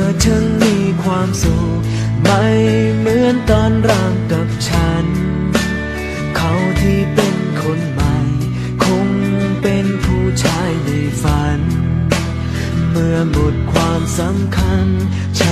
อช่างมีความสุข ไม่เหมือนตอนร่างกับฉัน เขาที่เป็นคนใหม่ คงเป็นผู้ชายในฝัน เมื่อหมดความสำคัญฉัน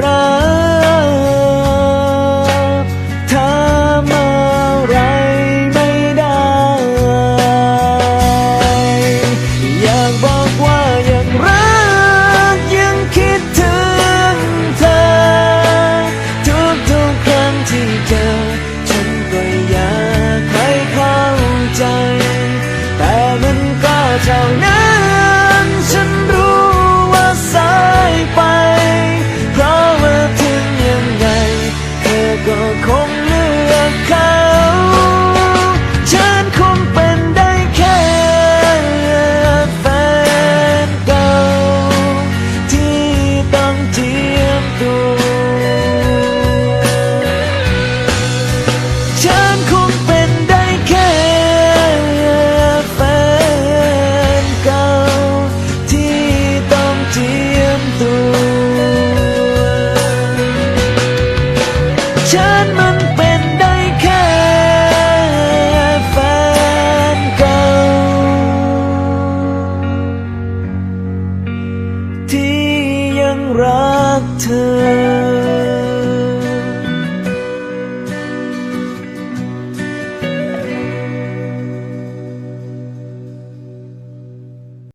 รักทำมาไรไม่ได้ อยากบอกว่ายังรักยังคิดถึงเธอ ทุกทุกครั้งที่เจอ ฉันก็อยากให้เข้าใจ แต่มันก็เท่านั้น